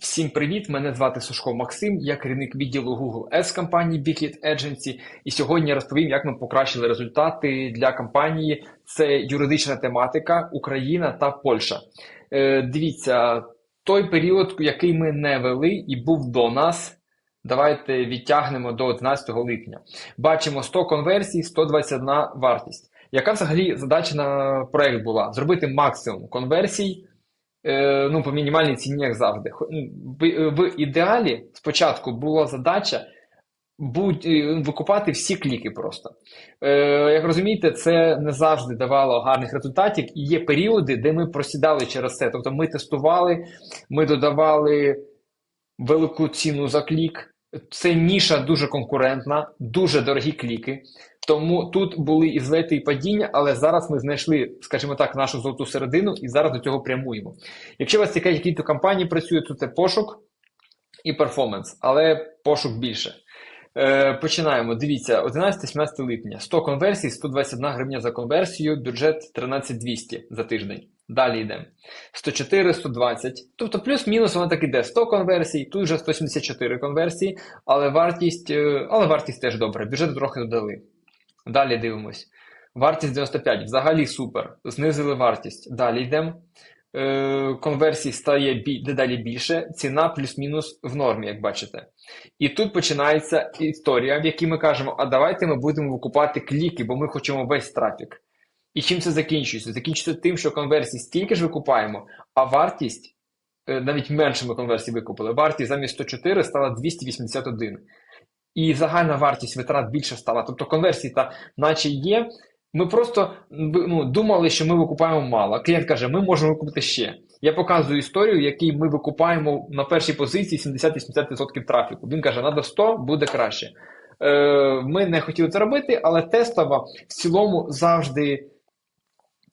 Всім привіт! Мене звати Сушко Максим, я керівник відділу Google Ads компанії Biglit Agency. І сьогодні розповім, як ми покращили результати для компанії. Це юридична тематика, Україна та Польща. Е, дивіться, той період, який ми не вели і був до нас. Давайте відтягнемо до 11 липня. Бачимо 100 конверсій, 121 вартість. Яка взагалі задача на проект була? Зробити максимум конверсій. Е, ну, по мінімальній ціні, як завжди. Ну, В, ідеалі спочатку була задача будь, е, викупати всі кліки просто. Е, як розумієте, це не завжди давало гарних результатів, і є періоди, де ми просідали через це. Тобто ми тестували, ми додавали велику ціну за клік. Це ніша дуже конкурентна, дуже дорогі кліки. Тому тут були і злети, і падіння, але зараз ми знайшли, скажімо так, нашу золоту середину і зараз до цього прямуємо. Якщо вас цікавить, які то компанії працюють, то це пошук і перформанс, але пошук більше. Е, починаємо. Дивіться, 11-17 липня. 100 конверсій, 121 гривня за конверсію, бюджет 13200 за тиждень. Далі йдемо. 104, 120. Тобто плюс-мінус воно так іде. 100 конверсій, тут вже 174 конверсії, але вартість, е, але вартість теж добре. Бюджет трохи додали. Далі дивимось. Вартість 95, взагалі супер. Знизили вартість. Далі йдемо. Е, конверсій стає бі- дедалі більше, ціна плюс-мінус в нормі, як бачите. І тут починається історія, в якій ми кажемо: а давайте ми будемо викупати кліки, бо ми хочемо весь трафік. І чим це закінчується? Закінчується тим, що конверсій стільки ж викупаємо, а вартість е, навіть менше ми конверсій викупили. Вартість замість 104 стала 281. І загальна вартість витрат більше стала. Тобто конверсії та наче є. Ми просто ну, думали, що ми викупаємо мало. Клієнт каже, ми можемо викупити ще. Я показую історію, в якій ми викупаємо на першій позиції 70-80% трафіку. Він каже, треба 100, буде краще. Е, ми не хотіли це робити, але тестово в цілому завжди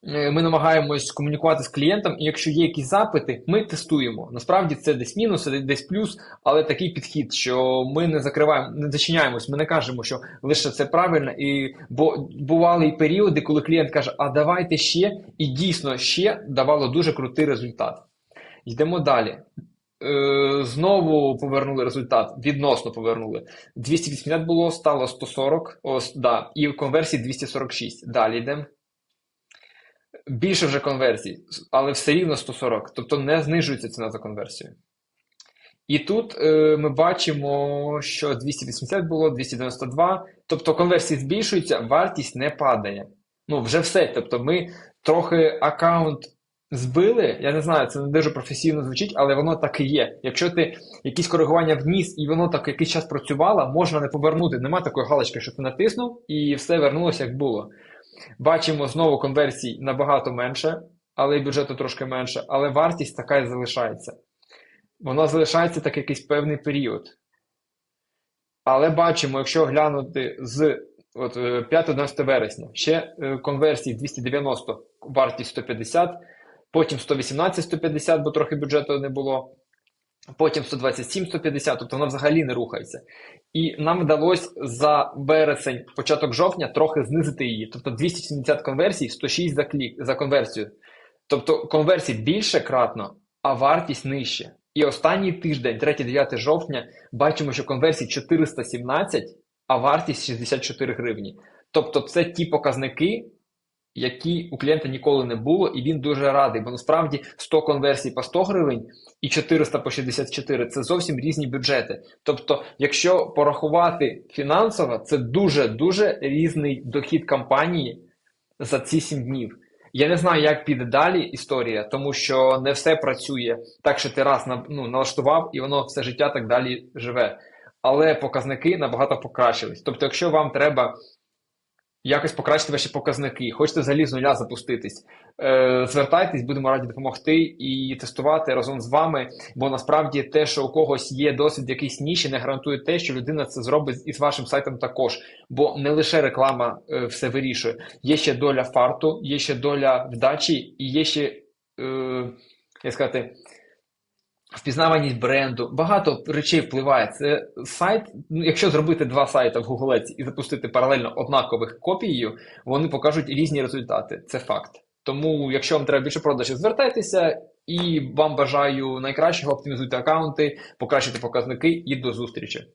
ми намагаємось комунікувати з клієнтом, і якщо є якісь запити, ми тестуємо. Насправді це десь мінус, десь плюс, але такий підхід, що ми не закриваємо, не зачиняємось, ми не кажемо, що лише це правильно. І бо бували і періоди, коли клієнт каже, а давайте ще, і дійсно ще давало дуже крутий результат. Йдемо далі. Е, знову повернули результат, відносно повернули. 280 було, стало 140, ось, да, і в конверсії 246. Далі йдемо. Більше вже конверсій, але все рівно 140, тобто не знижується ціна за конверсію. І тут е, ми бачимо, що 280 було, 292, тобто конверсії збільшуються, вартість не падає. Ну, вже все. Тобто ми трохи аккаунт збили. Я не знаю, це не дуже професійно звучить, але воно так і є. Якщо ти якісь коригування вніс і воно так якийсь час працювало, можна не повернути. Нема такої галочки, що ти натиснув, і все вернулося як було. Бачимо знову конверсій набагато менше, але і бюджету трошки менше, але вартість така і залишається. Вона залишається так якийсь певний період. Але бачимо, якщо глянути з от, е, 5-11 вересня, ще е, конверсії 290, вартість 150, потім 118-150, бо трохи бюджету не було. Потім 127-150, тобто вона взагалі не рухається. І нам вдалося за вересень, початок жовтня, трохи знизити її. Тобто 270 конверсій, 106 за клік за конверсію. Тобто конверсій більше кратно, а вартість нижче. І останній тиждень, 3-9 жовтня, бачимо, що конверсій 417, а вартість 64 гривні. Тобто, це ті показники, які у клієнта ніколи не було, і він дуже радий, бо насправді 100 конверсій по 100 гривень і 400 по 64 це зовсім різні бюджети. Тобто, якщо порахувати фінансово, це дуже-дуже різний дохід компанії за ці 7 днів. Я не знаю, як піде далі історія, тому що не все працює так, що ти раз ну, налаштував, і воно все життя так далі живе. Але показники набагато покращились. Тобто, якщо вам треба якось покращити ваші показники, хочете взагалі з нуля запуститись, е, звертайтесь, будемо раді допомогти і тестувати разом з вами. Бо насправді те, що у когось є досвід в якійсь ніші, не гарантує те, що людина це зробить із вашим сайтом також. Бо не лише реклама е, все вирішує. Є ще доля фарту, є ще доля вдачі, і є ще, е, як сказати, Впізнаваність бренду, багато речей впливає. Це сайт. Ну, якщо зробити два сайти в Гуглеці і запустити паралельно однакових копією, вони покажуть різні результати. Це факт. Тому, якщо вам треба більше продажів, звертайтеся І вам бажаю найкращого, оптимізуйте аккаунти, покращити показники і до зустрічі.